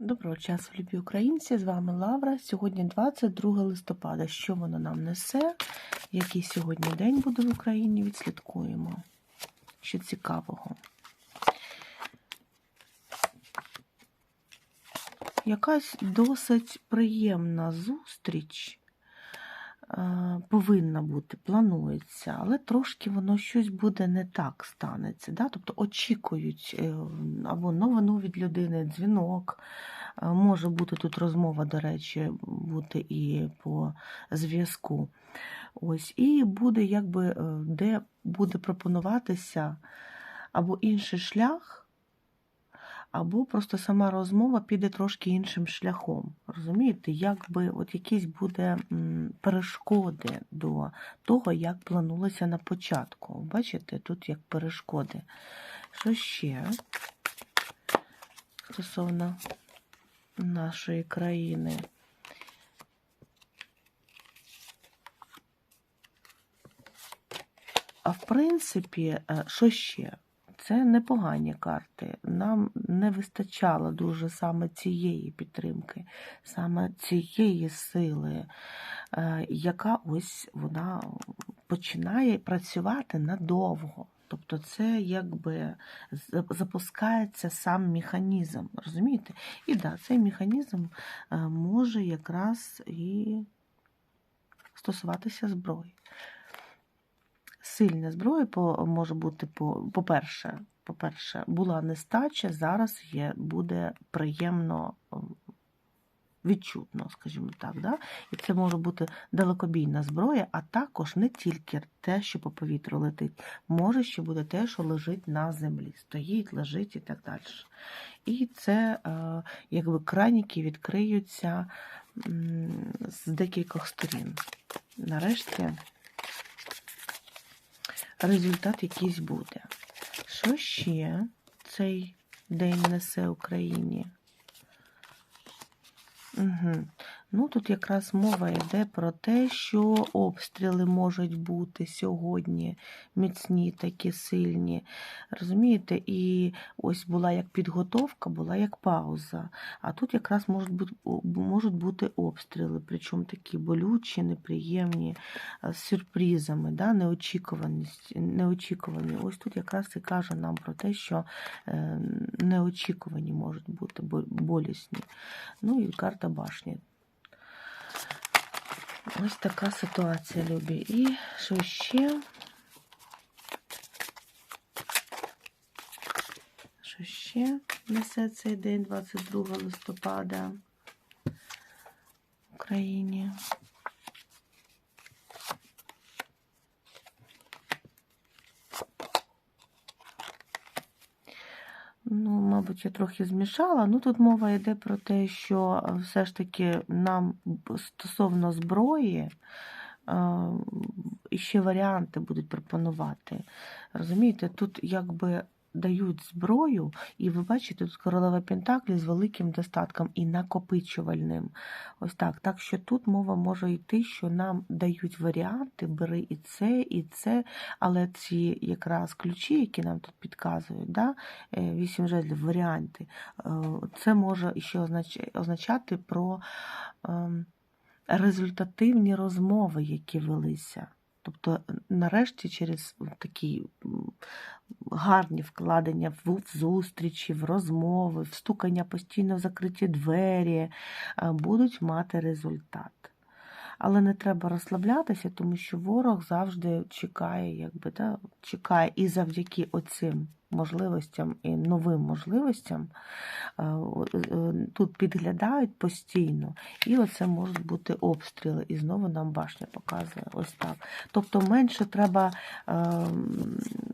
Доброго часу, любі українці! З вами Лавра. Сьогодні 22 листопада. Що воно нам несе? Який сьогодні день буде в Україні? Відслідкуємо. Що цікавого. Якась досить приємна зустріч повинна бути, планується, але трошки воно щось буде не так станеться. Да? Тобто очікують е, або новину від людини, дзвінок. Е, Може бути тут розмова, до речі, бути і по зв'язку. Ось, і буде, якби, е, де буде пропонуватися або інший шлях, або просто сама розмова піде трошки іншим шляхом. Розумієте, якби от якісь буде перешкоди до того, як планувалося на початку. Бачите, тут як перешкоди. Що ще стосовно нашої країни? А в принципі, е, що ще? Це непогані карти. Нам не вистачало дуже саме цієї підтримки, саме цієї сили, е, яка ось вона починає працювати надовго. Тобто це якби запускається сам механізм, розумієте? І да, цей механізм е, може якраз і стосуватися зброї сильна зброя по, може бути, по- по-перше, по-перше, була нестача, зараз є, буде приємно відчутно, скажімо так. Да? І це може бути далекобійна зброя, а також не тільки те, що по повітрю летить, може ще буде те, що лежить на землі, стоїть, лежить і так далі. І це е, якби краніки відкриються з декількох сторін. Нарешті результат якийсь буде. Що ще цей день несе Україні? Угу. Ну, тут якраз мова йде про те, що обстріли можуть бути сьогодні міцні, такі сильні. Розумієте? І ось була як підготовка, була як пауза. А тут якраз можуть бути, можуть бути обстріли, причому такі болючі, неприємні, з сюрпризами, да? неочікувані. Ось тут якраз і каже нам про те, що е, неочікувані можуть бути болісні. Ну і карта башні. Ось така ситуація, любі. І що ще? Що ще несе цей день, 22 листопада в Україні? Ну, мабуть, я трохи змішала. Ну, тут мова йде про те, що все ж таки нам стосовно зброї ще варіанти будуть пропонувати. Розумієте, тут якби дають зброю, і ви бачите, тут королева Пентаклі з великим достатком і накопичувальним. Ось так. Так що тут мова може йти, що нам дають варіанти, бери і це, і це, але ці якраз ключі, які нам тут підказують, да, вісім жезлів, варіанти, це може ще означати про ем, результативні розмови, які велися. Тобто, нарешті, через такі гарні вкладення в зустрічі, в розмови, в стукання постійно в закриті двері, будуть мати результат. Але не треба розслаблятися, тому що ворог завжди чекає, якби, да, чекає і завдяки оцим можливостям і новим можливостям тут підглядають постійно, і оце можуть бути обстріли. І знову нам башня показує ось так. Тобто менше треба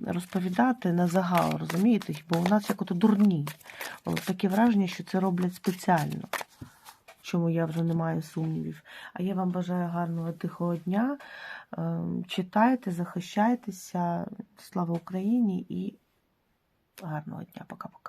розповідати на загал, розумієте? Бо у нас як ото дурні. Таке враження, що це роблять спеціально чому я вже не маю сумнівів. А я вам бажаю гарного тихого дня. Читайте, захищайтеся. Слава Україні і гарного дня. Пока-пока.